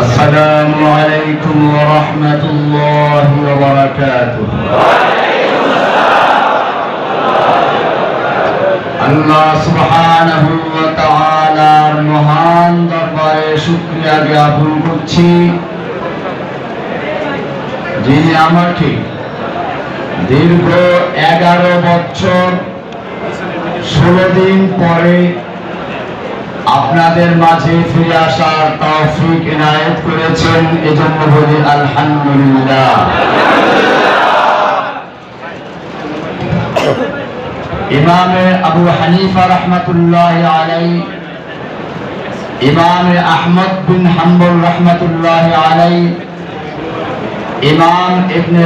السلام عليكم ورحمة الله وبركاته আল্লাহ সুবহানাহু ওয়া তাআলার মহান দরবারে শুকরিয়া জ্ঞাপন করছি যিনি আমাকে দীর্ঘ এগারো বছর ষোলো দিন পরে আপনাদের মাঝে ফিরে আসার করেছেন, এজন্য বলি আলহামদুলিল্লাহ। আবু হানিফা রহমতুল্লাহ আলাই ইমামে আহমদ বিন হাম্বল রহমতুল্লাহ আলাই ইমাম ইবনে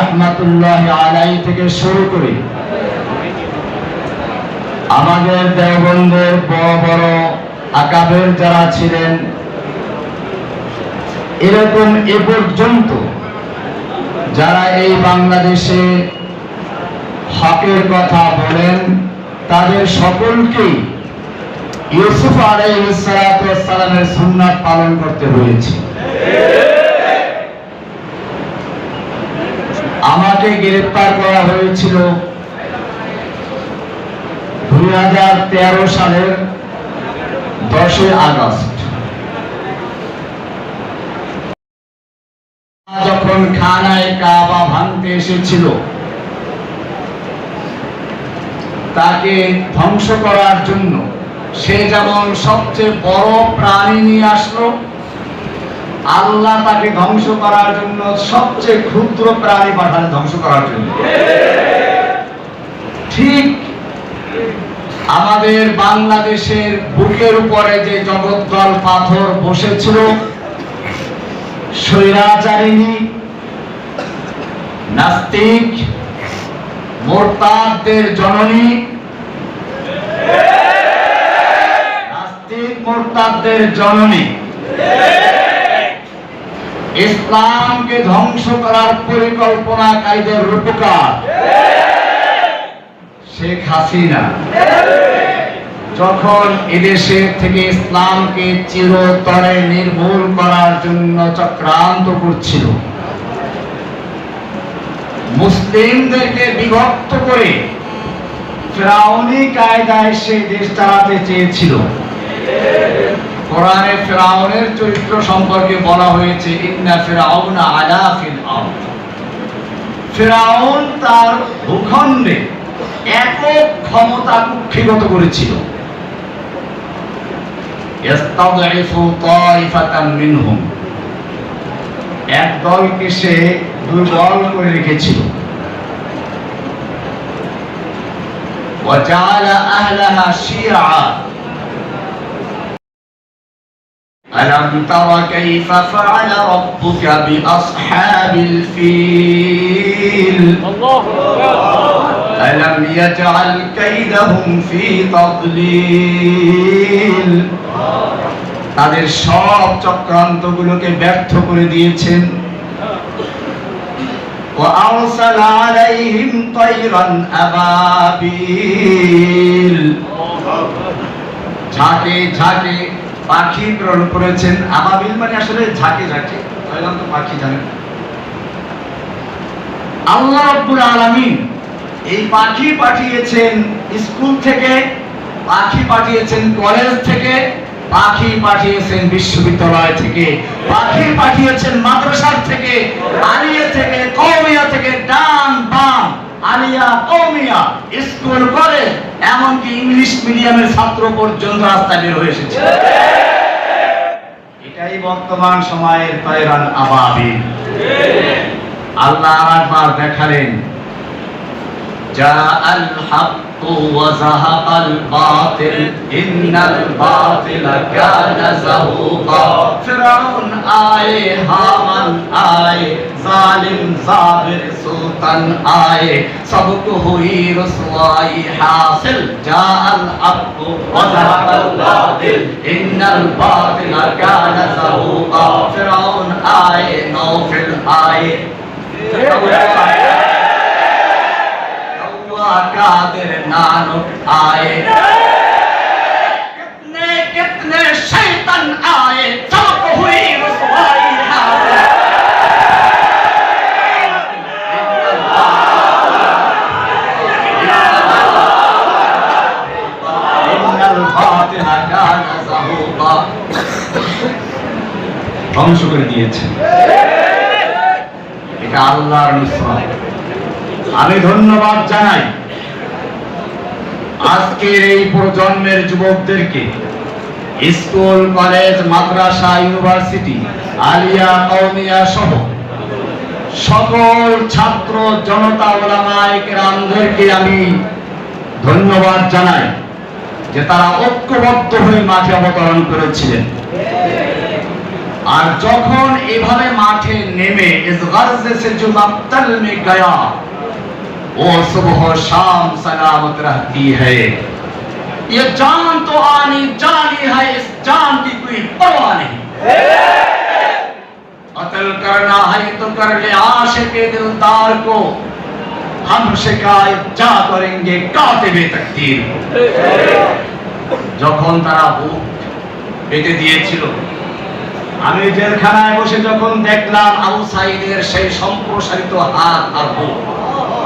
রহমতুল্লাহ আলাই থেকে শুরু করে আমাদের দেওবন্দের বড় বড় আকাবের যারা ছিলেন, এরকম এ পর্যন্ত যারা এই বাংলাদেশে হকের কথা বলেন, তাদের সকলকেই ইউসুফ আলাইসালামের সুন্নাত পালন করতে হয়েছে। আমাকে গ্রেফতার করা হয়েছিল দুই হাজার তেরো সালের দশই আগস্ট। যখন খানায় কাবা ভাঙতে এসেছিল, তাকে ধ্বংস করার জন্য সে যেমন সবচেয়ে বড় প্রাণী নিয়ে আসলো, আল্লাহ তাকে ধ্বংস করার জন্য সবচেয়ে ক্ষুদ্র প্রাণী পাঠান ধ্বংস করার জন্য। ঠিক আমাদের বাংলাদেশের বুকের উপরে যে জগদ্দল পাথর বসেছিল, স্বৈরাচারিণী, নাস্তিক মোরতাদদের জননী, নাস্তিক মোরতাদদের জননী। ইসলামকে ধ্বংস করার পরিকল্পনাকারীদের রূপকার। শেখ হাসিনা। যখন এদেশে থেকে ইসলামকে চিরতরে নির্মূল করার জন্য চক্রান্ত করছিল, মুসলিমদেরকে বিভক্ত করে ফেরাউনি কায়দায় সে দেশ চালাতে চেয়েছিল। কোরআনে ফেরাউনের চরিত্র সম্পর্কে বলা হয়েছে, ইন্না ফেরাউনা আলা ফিল ফেরাউন তার ভূখণ্ডে একক ক্ষমতা কুক্ষিগত করেছিল ইস্তাদঈফু তাইফাতান মিনহুম এক দলকে সে দুর্বল করে রেখেছিল وجعل أهلها شيعا ألم تر كيف فعل ربك بأصحاب الفيل ألم يجعل كيدهم في تضليل তাদের সব চক্রান্তগুলোকে ব্যর্থ করে দিয়েছেন وأرسل عليهم طيرا أبابيل ঝাঁকে ঝাঁকে পাখি প্রেরণ করেছেন আবাবিল মানে আসলে ঝাঁকে ঝাঁকে তাইলাম তো পাখি জানেন আল্লাহ রব্বুল আলামিন এই পাখি পাঠিয়েছেন স্কুল থেকে, পাখি পাঠিয়েছেন কলেজ থেকে, পাখি পাঠিয়েছেন বিশ্ববিদ্যালয় থেকে, পাখি পাঠিয়েছেন মাদ্রাসার থেকে, আলিয়া থেকে কৌমিয়া থেকে, ডান বাম, আলিয়া কৌমিয়া স্কুল, কলেজ, এমনকি ইংলিশ মিডিয়ামের ছাত্র পর্যন্ত রাস্তায় বের হয়ে এসেছে। এটাই বর্তমান সময়ের তৈরান আবাবিল। আল্লাহ আরেকবার দেখালেন جاء الحق وزهق الباطل إن الباطل كان زهوقا. فرعون آئے حامان آئے ظالم زابر سلطان آئے سب کو حاصل جاء الحق وزهق الباطل إن الباطل كان زهوقا. فرعون آئے نوفل آئے কাদের নানক আয়ে में शैतान आए सबक हुई रुसवाई हाय ইন্নাল ফাতিহা কানা যাহুকা ধ্বংস করে দিয়েছেন এটা আল্লাহর নুসরাত আমি ধন্যবাদ জানাই। আজকের এই প্রজন্মের যুবকদেরকে স্কুল, কলেজ, মাদ্রাসা, ইউনিভার্সিটি, আলিয়া কৌমিয়া সহ সকল ছাত্র জনতা ওলামায়কেরামদেরকে আমি ধন্যবাদ জানাই যে তারা ঐক্যবদ্ধ হয়ে মাঠে অবতরণ করেছিলেন। আর যখন এভাবে মাঠে নেমে গায়া वो सुबह शाम सलामत रहती है ये जान तो आनी जानी है इस जान की कोई परवाह नहीं कत्ल करना है तो कर ले आशिक दिलदार को हम शिकायत जा करेंगे कातिबे तकदीर को যখন তারা বুক পেতে দিয়েছিল আমি জেলখানায় বসে যখন দেখলাম আবু সাইদের সেই সম্প্রসারিত হাত আর বুক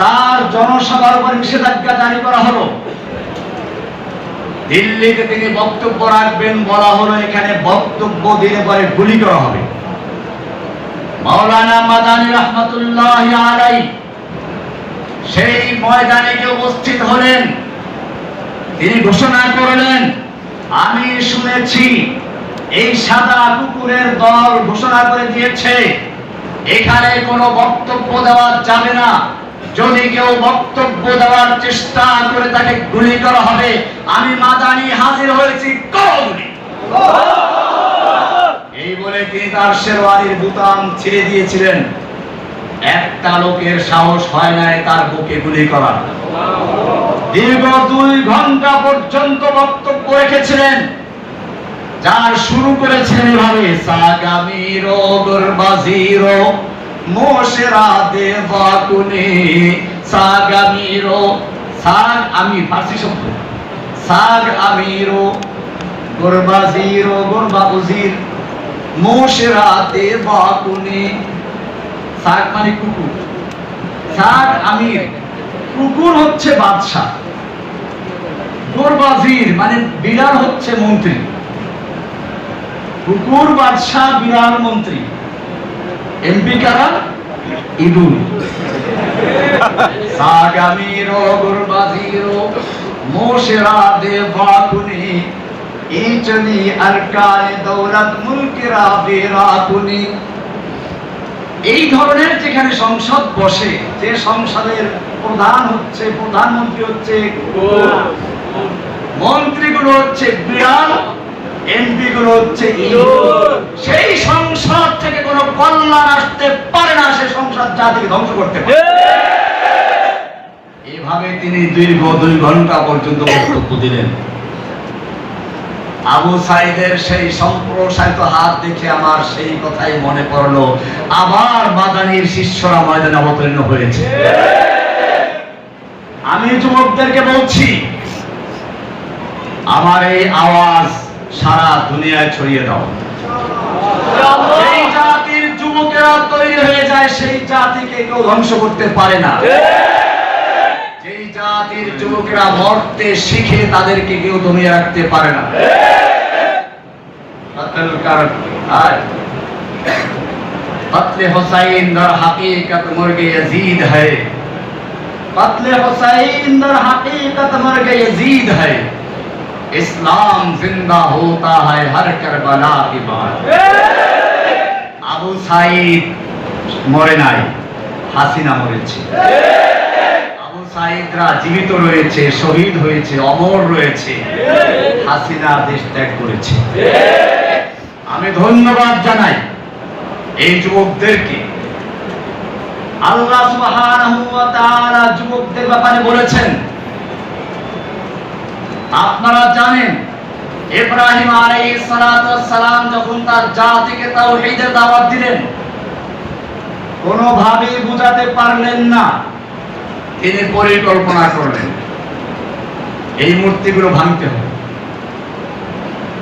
তার জনসভার উপর নিষেধাজ্ঞা জারি করা হলো। দিল্লিতে তিনি বক্তব্য রাখবেন বলা হলো, এখানে বক্তব্য দিলে পরে গুলি করা হবে। মাওলানা মাদানী রহমতুল্লাহ আলাই সেই ময়দানে গিয়ে উপস্থিত হলেন। তিনি ঘোষণা করলেন, আমি শুনেছি এই সাদা কুকুরের দল ঘোষণা করে দিয়েছে, এখানে কোনো বক্তব্য দেওয়া যাবে না। যদি কেউ বক্তব্য দেওয়ার চেষ্টা করে তাকে গুলি করা হবে, আমি মাদানি হাজির হয়েছি এই বলে তিনি তার শেরওয়ানির বুতাম ছেড়ে দিয়েছিলেন। একটা লোকের সাহস হয় নাই তার বুকে গুলি করার। দীর্ঘ দুই ঘণ্টা পর্যন্ত বক্তব্য রেখেছিলেন। যার শুরু করেছেন এভাবে সাগামিরো গরবাজিরো মোশেরা দেবাকুনে সাগামিরো সাগ আমি ফার্সি শব্দ। সাগ আমিরো গরবা উজির মোশেরা দেবাকুনে সাগ মানে কুকুর। সাগ আমির, কুকুর হচ্ছে বাদশাহ। গোরবাজির মানে বিড়াল হচ্ছে মন্ত্রী। কুকুর, বাদশাহ বিড়াল মন্ত্রী। এমপি কারা? ইদুল সাগামিরো গুরবাজিরো মোশেরা দেবাকুনি ইচনি আরকানে দৌলত মুলকেরা বেরাকুনি এই ধরনের যেখানে সংসদ বসে যে সংসদের প্রধান হচ্ছে প্রধানমন্ত্রী হচ্ছে মন্ত্রীগুলো হচ্ছে বিড়াল এমপি গুলো হচ্ছে সেই সংসদ থেকে কোনো কল্যাণ আসতে পারে না সে সংসদ জাতিকে ধ্বংস করতে পারে। এভাবে তিনি দীর্ঘ দুই ঘণ্টা পর্যন্ত বক্তব্য দিলেন। আবু সাইদের সেই সম্প্রসারিত হাত দেখে আমার সেই কথাই মনে পড়ল। আবার শিষ্যরা ময়দানে অবতীর্ণ হয়েছে। আমি যুবকদেরকে বলছি আমার এই আওয়াজ সারা দুনিয়ায় ছড়িয়ে দাও। জাতির যুবকেরা তৈরি হয়ে যায় সেই জাতিকে কেউ ধ্বংস করতে পারে না। যেই জাতির যুবকেরা মরতে শিখে তাদেরকে কেউ দমিয়ে রাখতে পারে না। কারণ আর قتل حسین در حقیقت مرگ পাতলে ہے قتل حسین در حقیقت مرگ ইসলাম জিন্দা হোতা হয় হর কারবালা কি বাদ আবু সাইদ মরে নাই, হাসিনা মরেছে। আবু সাইদরা জীবিত রয়েছে, শহীদ হয়েছে, অমর রয়েছে, হাসিনা দেশ ত্যাগ করেছে। আমি ধন্যবাদ জানাই এই যুবকদেরকে। আল্লাহ সুবহানাহু ওয়া তাআলা যুবকদের ব্যাপারে বলেছেন আপনারা জানেন, ইব্রাহিম আলাইহিস সালাতু সালাম যখন তার জাতিকে তাওহীদের দাওয়াত দিলেন, কোনোভাবেই বোঝাতে পারলেন না। তিনি পরিকল্পনা করলেন, এই মূর্তিগুলো ভাঙতে হবে।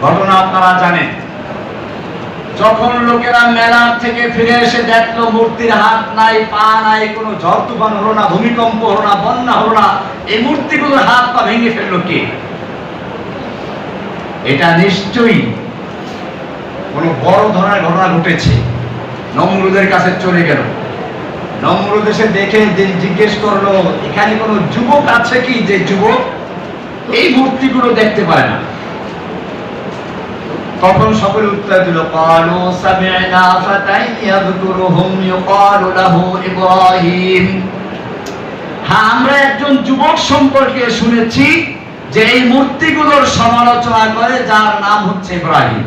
ঘটনা আপনারা জানেন, যখন লোকেরা মেলা থেকে ফিরে এসে দেখল মূর্তির হাত নাই, পা নাই, কোনো ঝড় তুফান হলো না, ভূমিকম্প হলো না, বন্যা হলো না, এই মূর্তিগুলোর হাত পা ভেঙে ফেলল কে? এটা নিশ্চয়ই কোনো বড় ধরনের ঘটনা ঘটেছে। নমরুদের কাছে চলে গেল। নমরুদ এসে দেখে জিজ্ঞেস করল, এখানে কোনো যুবক আছে কি? যে যুবক এই মূর্তিগুলো দেখতে পারে না। তখন সকলে উত্তর দিল, কালু সামি'না ফাতান ইয়াযকুরুহুম ইউকালু লাহু ইব্রাহিম। হ্যাঁ আমরা একজন যুবক সম্পর্কে শুনেছি। যে এই মূর্তিগুলোর সমালোচনা করে, যার নাম হচ্ছে ইব্রাহিম।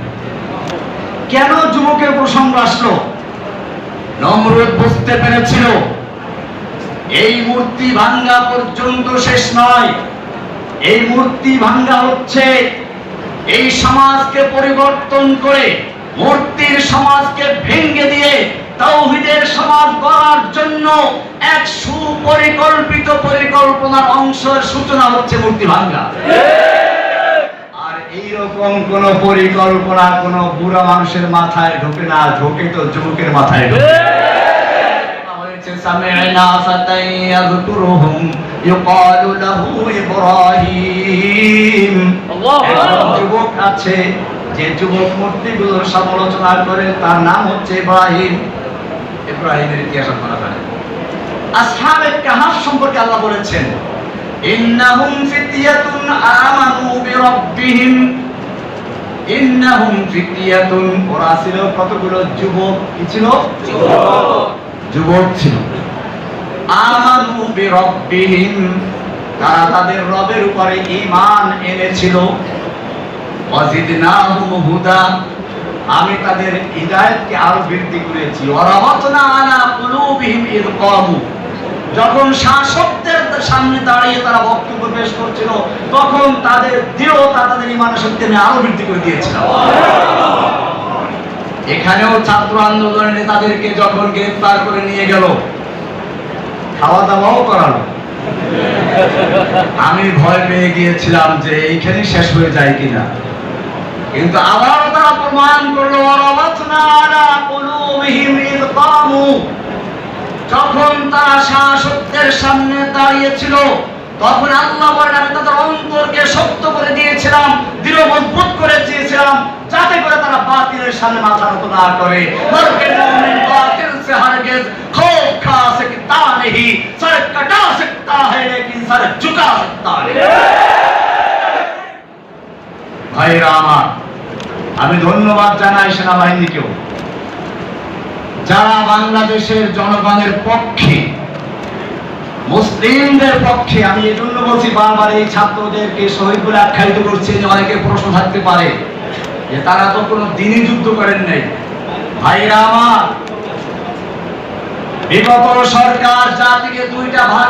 কেন যুবকের প্রসঙ্গ আসলো? নমরুদ বুঝতে পেরেছিল, এই মূর্তি ভাঙ্গা পর্যন্ত শেষ নয়। এই মূর্তি ভাঙ্গা হচ্ছে এই সমাজকে পরিবর্তন করে, মূর্তির সমাজকে ভেঙে দিয়ে তাওহীদের সমাজ গড়ার জন্য এক সুপরিকল্পিত পরিকল্পনার অংশের সূচনা হচ্ছে মূর্তি ভাঙ্গা। আর এইরকম কোন পরিকল্পনা কোন বুড়া মানুষের মাথায় ঢোকে না ঢোকে তো যুবকের মাথায় ঢোকে। যুবক আছে যে যুবক মূর্তিগুলোর সমালোচনা করে তার নাম হচ্ছে ইব্রাহিম। ইব্রাহিমের ইতিহাস আপনারা জানেন। আসহাবে কাহাফ সম্পর্কে আল্লাহ বলেছেন ইন্নাহুম ফিতয়াতুন আমানু বিরাব্বিহিম। ইন্নাহুম ফিতয়াতুন ওরা ছিল কতগুলো? যুবক কি ছিল? যুবক ছিল। আমানু বিরাব্বিহিম তারা তাদের রবের উপরে ঈমান এনেছিল। ওয়াজিদনাহুম হুদা আমি তাদের হৃদায়তকে আরও বৃদ্ধি করেছি। যখন শাসকদের সামনে দাঁড়িয়ে তারা বক্তব্য পেশ করছিল, তখন তাদের দৃঢ়তা, তাদের ইমানের শক্তি আমি আরও বৃদ্ধি করে দিয়েছিলাম। এখানেও ছাত্র আন্দোলনের নেতাদেরকে যখন গ্রেফতার করে নিয়ে গেল খাওয়া দাওয়াও করালো। আমি ভয় পেয়ে গিয়েছিলাম যে এইখানে শেষ হয়ে যায় কিনা। কিন্তু আবার তারা প্রমাণ করল যখন তারা শাসকদের সামনে দাঁড়িয়েছিল, তখন আল্লাহ বলেন, আমি তাদের অন্তরকে শক্ত করে দিয়েছিলাম, দৃঢ় মজবুত করে দিয়েছিলাম, যাতে করে তারা বাতিলের সামনে মাথা নত না করে। বাতিল সে হারগেজ খোপ খা সকতা নেহি সর কটা সকতা হ্যায় লেকিন সর ঝুকা সকতা নেহি। ভাইরা আমার আমি ধন্যবাদ জানাই সেনাবাহিনীকেও। যারা বাংলাদেশের জনগণের পক্ষে, মুসলিমদের পক্ষে, আমি এই জন্য বলছি বারবার এই ছাত্রদেরকে শহীদ বলে আখ্যায়িত করছে যে অনেকে প্রশ্ন থাকতে পারে যে তারা তো কোনো দিনই যুদ্ধ করেন নাই। ভাইরা আমার, বিগত সরকার জাতিকে দুইটা ভাগ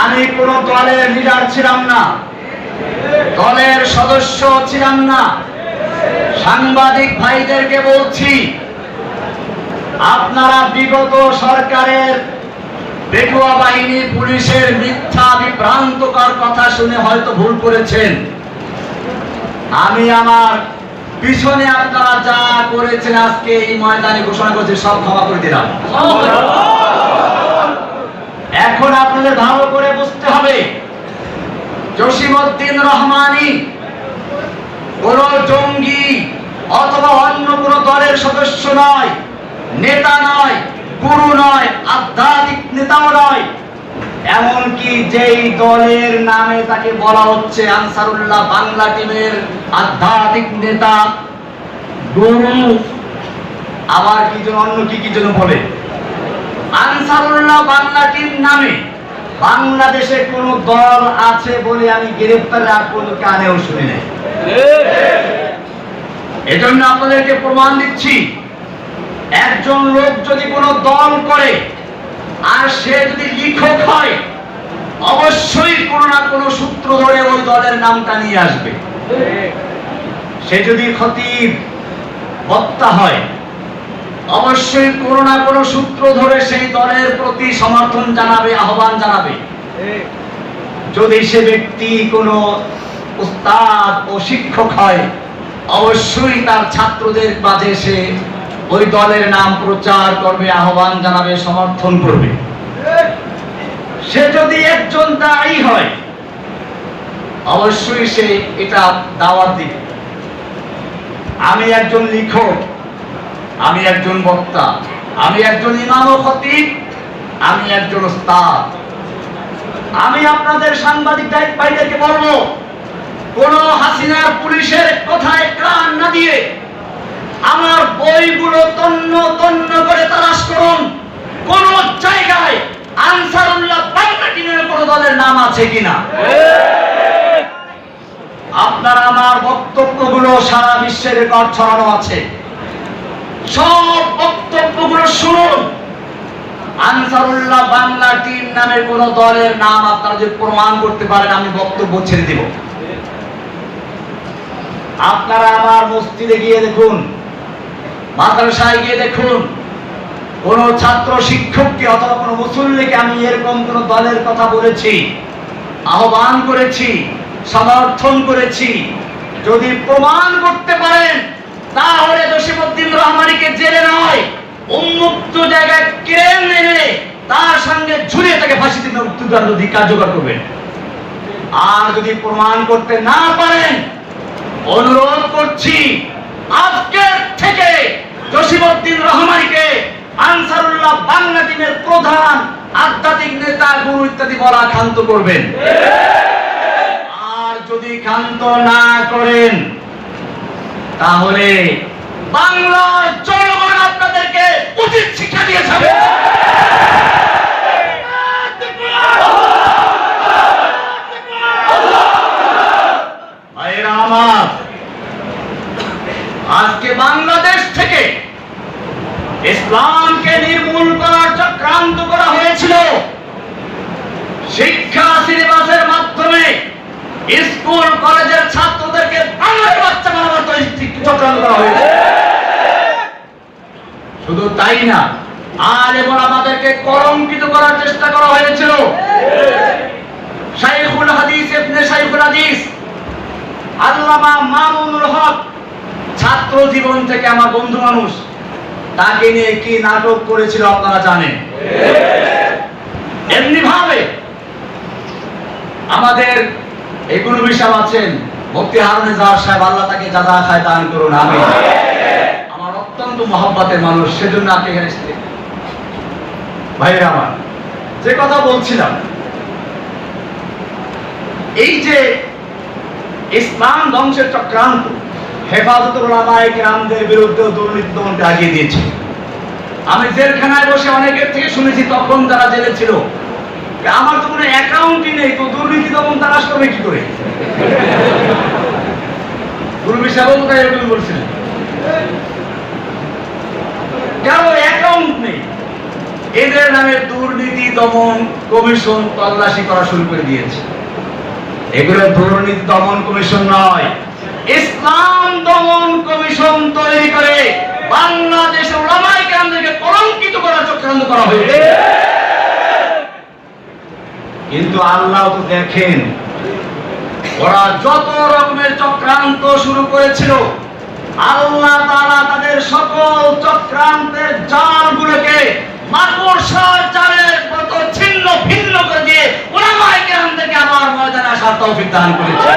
আমি কোন দলের লিডার ছিলাম না। দলের সদস্য ছিলাম না। সাংবাদিক ভাইদেরকে বলছি, আপনারা বিগত সরকারের বেকুয়া বাহিনী পুলিশের মিথ্যা বিভ্রান্তকর কথা শুনে হয়তো ভুল করেছেন। আমি আমার পিছনে আপনারা যা করেছেন আজকে এই ময়দানে ঘোষণা করেছে, সব ক্ষমা করে দিলাম। এখন আপনাদের ভালো করে বুঝতে হবে। জসিমউদ্দিন রহমানি কোন জঙ্গি অথবা অন্য কোন দলের সদস্য নয়, নেতা নয়, গুরু নয়, আধ্যাত্মিক নেতাও নয়। এমনকি যেই দলের নামে তাকে বলা হচ্ছে আনসারুল্লাহ বাংলা টিমের আধ্যাত্মিক নেতা, গুরু, আবার কি যেন অন্য কি কি যেন বলে? আনসারুল্লাহ বাংলা টিম নামে বাংলাদেশে কোন দল আছে বলে আমি গ্রেফতার আর কোন কানেও শুনি নাই। এজন্য আপনাদেরকে প্রমাণ দিচ্ছি, একজন লোক যদি কোনো দল করে আর সে যদি লিখক হয়, অবশ্যই কোনো না কোনো সূত্র ধরে ওই দলের নামটা নিয়ে আসবে। সে যদি খতিব বক্তা হয় অবশ্যই কোনো না কোনো সূত্র ধরে সেই দলের প্রতি সমর্থন জানাবে, আহ্বান জানাবে। যদি সে ব্যক্তি কোনো উস্তাদ ও শিক্ষক হয়, অবশ্যই তার ছাত্রদের মাঝে সে ওই দলের নাম প্রচার করবে, আহ্বান জানাবে, সমর্থন করবে। সে যদি একজন দায়ী হয়, অবশ্যই সে এটা দাওয়াত দিবে। আমি একজন লিখক আমি একজন বক্তা, আমি একজন ইমাম ও খতিব, আমি একজন ওস্তাদ আমি আপনাদের সাংবাদিক দায়িত্ব ভাইদেরকে বলব, কোন হাসিনার পুলিশের কথায় কান না দিয়ে আমার বইগুলো তন্ন তন্ন করে তালাশ করুন। কোন জায়গায় আনসারুল্লাহ বাংলা টিমের কোন দলের নাম আছে কিনা? আপনার আমার বক্তব্যগুলো সারা বিশ্বের রেকর্ড ছড়ানো আছে। সব বক্তব্যগুলো শুনুন। আনসারুল্লাহ বাংলা টিম নামে কোন দলের নাম আপনারা যদি প্রমাণ করতে পারেন, আমি বক্তব্য ছেড়ে আপনারা আমার মসজিদে গিয়ে দেখুন, মাদ্রাসায় গিয়ে দেখুন, কোন ছাত্র শিক্ষককে অথবা কোন মুসল্লিকে আমি এরকম কোন দলের কথা বলেছি, আহ্বান করেছি, সমর্থন করেছি, যদি প্রমাণ করতে পারেন তাহলে জসিমউদ্দিন রহমানিকে জেলে নয় উন্মুক্ত জায়গায় ক্রেন এনে তার সঙ্গে ঝুলিয়ে তাকে ফাঁসিতে মৃত্যুদণ্ড দিয়ে কার্যকর করবেন। আর যদি প্রমাণ করতে না পারেন, অনুরোধ করছি, আজকের থেকে জসিমউদ্দিন রহমানিকে আনসারুল্লাহ বাংলা টিমের প্রধান আধ্যাত্মিক নেতা, গুরু ইত্যাদি বলা ক্ষান্ত করবেন। আর যদি ক্ষান্ত না করেন তাহলে বাংলার জনগণ আপনাদেরকে উচিত শিক্ষা দিয়ে যাবে। আজকে বাংলাদেশ থেকে ইসলামকে নির্মূল করার চক্রান্ত করা হয়েছিল। শিক্ষা সিলেবাসের মাধ্যমে স্কুল কলেজের ছাত্রদেরকে বাংলার বাচ্চা বানাবার চক্রান্ত করা হয়েছে। শুধু তাই না আর এবার আমাদেরকে কলঙ্কিত করার চেষ্টা করা হয়েছিল। শাইখুল হাদিস ইবনে শাইখুল হাদিস আল্লামা মামুনুল হক ছাত্র জীবন থেকে আমার বন্ধু মানুষ তাকে নিয়ে কি নাটক করেছিল আপনারা জানেন? এমনি ভাবে আমাদের এগুলো বিষয় আছেন? মুক্তি হারুনে যাওয়ার সাহেব, আল্লাহ তাকে খায় দান করুন আমি আমার অত্যন্ত মানুষ, সেজন্য আপনি এখানে আমার, যে কথা বলছিলাম, এই যে ইসলাম ধ্বংসের চক্রান্ত কেরামদের বিরুদ্ধে দুর্নীতি দমনকে আগিয়ে দিয়েছে। আমি জেলখানায় বসে অনেকের থেকে শুনেছি, তখন যারা জেলে ছিল। আমার তো কোনো অ্যাকাউন্টই নেই, তো দুর্নীতি দমন তালাশ করবে কি করে? কারও শুরু করে দিয়েছে। এগুলো দুর্নীতি দমন কমিশন নয় দমন তৈরি করে বাংলাদেশের কলঙ্কিত করার চক্রান্ত করা হয়েছে। কিন্তু আল্লাহ তো দেখেন। ওরা যত রকমের চক্রান্ত শুরু করেছিল আল্লাহ তাআলা তাদের সকল চক্রান্তের জালগুলোকে মাকড়সার জালের মতো ছিন্ন ভিন্ন করে দিয়ে ওলামায়ে কেরাম থেকে আবার ময়দানে আসার তৌফিক দান করেছে।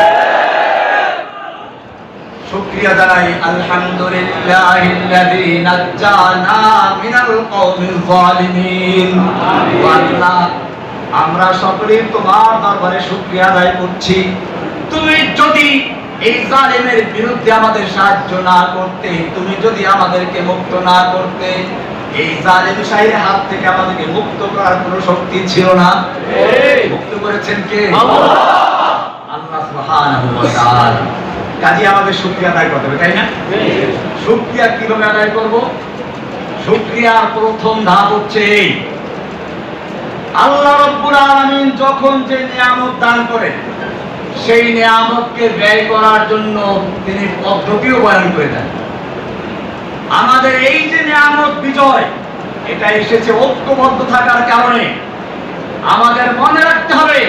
শুকরিয়া জানাই আলহামদুলিল্লাহিল্লাযী নাজ্জানা মিনাল কওমিল যালিমিন। আল্লাহ আমরা সকলেই তোমার দরবারে শুক্রিয়া আদায় করছি। তুমি যদি এই জালেমের বিরুদ্ধে আমাদের সাহায্য না করতে তুমি যদি আমাদেরকে মুক্ত না করতে এই জালেম শাহীর হাত থেকে আমাদেরকে মুক্ত করার কোনো শক্তি ছিল না। মুক্ত করেছেন কে? আল্লাহ। সুবহানাহু ওয়া তাআলা। কাজে আমাদের শুকরিয়া আদায় করতে হবে তাই না? শুকরিয়া কীভাবে আদায় করব? শুকরিয়ার প্রথম ধাপ হচ্ছে এই। আল্লাহ রাব্বুল আলামিন যখন যে নিয়ামত দান করেন সেই নিয়ামতকে ব্যয় করার জন্য তিনি পদ্ধতিও বয়ান করে দেন। আমাদের এই যে নিয়ামত বিজয়, এটা এসেছে ঐক্যবদ্ধ থাকার কারণে। আমাদের মনে রাখতে হবে,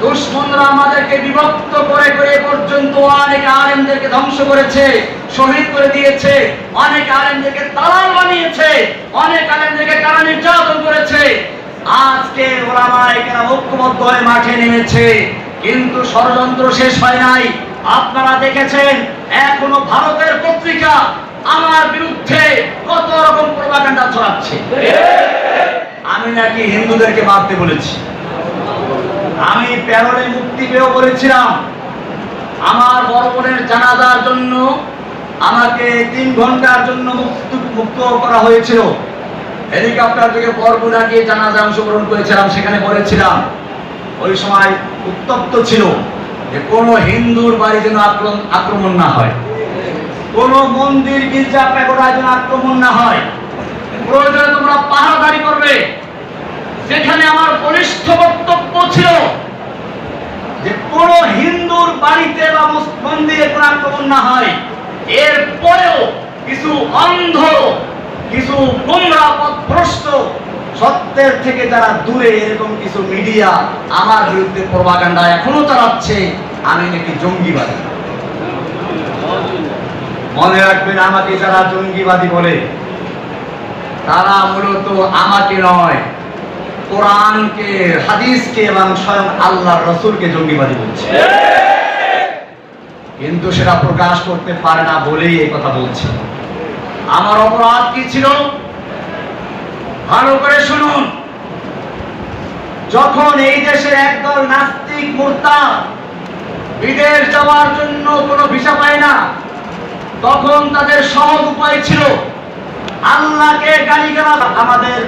দুশ্মনরা আমাদেরকে বিভক্ত করে করে পর্যন্ত অনেক আলেমদেরকে ধ্বংস করেছে, শহীদ করে দিয়েছে, অনেক আলেমদেরকে দালাল বানিয়েছে, অনেক আলেমদেরকে কারা নির্যাতন করেছে। আজকে ওলামায়ে কেরাম ঐক্যবদ্ধ হয়ে মাঠে নেমেছে, কিন্তু ষড়যন্ত্র শেষ হয় নাই। আপনারা দেখেছেন, এখনও ভারতের পত্রিকা আমার বিরুদ্ধে কত রকম প্রোপাগান্ডা ছড়াচ্ছে। আমি নাকি হিন্দুদেরকে মারতে বলেছি। আমি প্যারোলে মুক্তি পেয়েও বলেছিলাম, আমার বড় বোনের জানাজার জন্য আমাকে তিন ঘণ্টার জন্য মুক্ত করা হয়েছিল। হেলিকপ্টার থেকে বরগুনা গিয়ে জানাজা অংশগ্রহণ করেছিলাম, সেখানে বলেছিলাম ওই সময় উত্তপ্ত ছিল যে কোনো হিন্দুর বাড়ি যেন আক্রমণ না হয়। কোন মন্দির, গির্জা, প্যাগোডায় যেন আক্রমণ না হয়। প্রয়োজনে তোমরা পাহারাদারি করবে। যেখানে আমার বলিষ্ঠ বক্তব্য ছিল যে কোন হিন্দুর বাড়িতে বা মন্দিরে কোন আক্রমণ না হয়। এরপরেও কিছু অন্ধ কিছু গুমরা ভ্রষ্ট সত্যের থেকে যারা দূরে এরকম কিছু মিডিয়া আমার বিরুদ্ধে প্রভাকাণ্ডা এখনও চালাচ্ছে আমি নাকি জঙ্গিবাদী। মনে রাখবেন আমাকে যারা জঙ্গিবাদী বলে তারা মূলত আমাকে নয় কোরআনকে হাদিসকে এবং স্বয়ং আল্লাহর রসুলকে জঙ্গিবাদী বলছে। কিন্তু সেটা প্রকাশ করতে পারে না বলেই এই কথা বলছে। আমার অপরাধ কি ছিল? ভালো করে শুনুন। যখন এই দেশের একদল নাস্তিক মূর্তা বিদেশ যাওয়ার জন্য কোনো ভিসা পায় না, তখন তাদের সহজ উপায় ছিল আল্লাহকে গালি আমাদের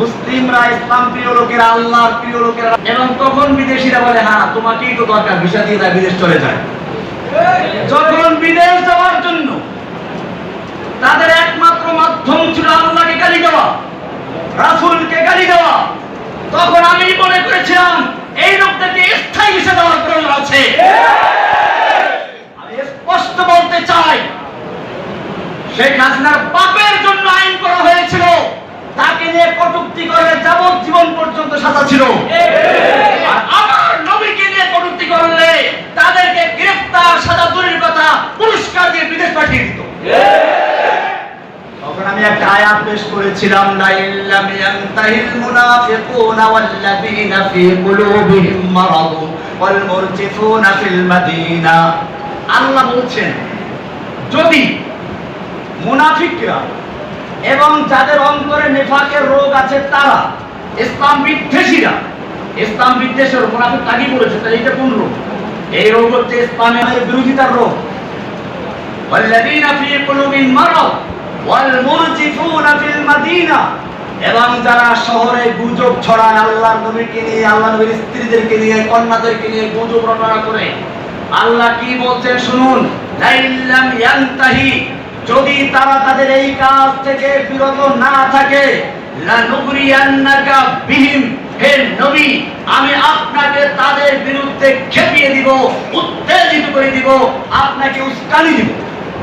মুসলিমরা, ইসলাম প্রিয় লোকেরা, আল্লাহর প্রিয় লোকেরা। এবং তখন বিদেশিরা বলে হ্যাঁ তোমাকেই তো দরকার, ভিসা দিয়ে যায়, বিদেশ চলে যায়। যখন বিদেশ যাওয়ার জন্য তাদের একমাত্র মাধ্যম ছিল আল্লাহকে গালি দেওয়া, রাসূলকে গালি দেওয়া। তখন আমি মনে করেছিলাম, এই লোকদেরকে স্থায়ী ভিসা দেওয়ার প্রয়োজন আছে স্পষ্ট বলতে চাই পাপের জন্য আইন করা হয়েছিল। তাকে নিয়ে কটূক্তি করে যাবজ্জীবন পর্যন্ত সাজা ছিল। আমার নবীকে নিয়ে কটূক্তি করলে তাদেরকে গ্রেফতার সাজা দূরের কথা পুরস্কার দিয়ে বিদেশ পাঠিয়ে দিত। তখন আমি একটা আয়াত পেশ করেছিলাম মুনাফিকুনা ওয়াল্লাযীনা কুলুবিহিম ওয়াল মুরজিফুনা ফিল মাদিনা। আল্লাহ বলছেন, যদি মুনাফিকরা এবং যাদের অন্তরে নেফাকের রোগ আছে তারা ইসলাম বিদ্বেষীরা, ইসলাম বিদ্বেষের মুনাফিক তাগি বলেছে? তাহলে এটা কোন রোগ? এই রোগ হচ্ছে ইসলামের বিরোধিতার রোগ। والذين في قلوبهم مرض والمرجفون في المدينة এবং যারা শহরে গুজব ছড়ায় আল্লাহর নবীকে নিয়ে আল্লাহ নবীর স্ত্রীদেরকে নিয়ে কন্যাদেরকে নিয়ে গুজব রটনা করে আল্লাহ কি বলছেন শুনুন লাইল্লাম ইয়ান্তাহি যদি তারা তাদের এই কাজ থেকে বিরত না থাকে লানুগরিয়ান্নাকা বিহিম হে নবী আমি আপনাকে তাদের বিরুদ্ধে খেপিয়ে দিব উত্তেজিত করে দিব আপনাকে উস্কানি দিব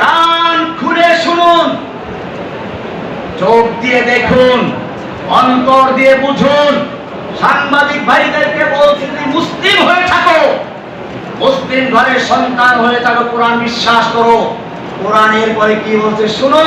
কান খুলে শুনুন, চোখ দিয়ে দেখুন, অন্তর দিয়ে বুঝুন, সাংবাদিক ভাইদেরকে বলছি, তুমি মুসলিম হয়ে থাকো। মুসলিম ঘরের সন্তান হয়ে থাকো, কোরআন বিশ্বাস করো। কোরআনের পরে কি বলছে, শুনো।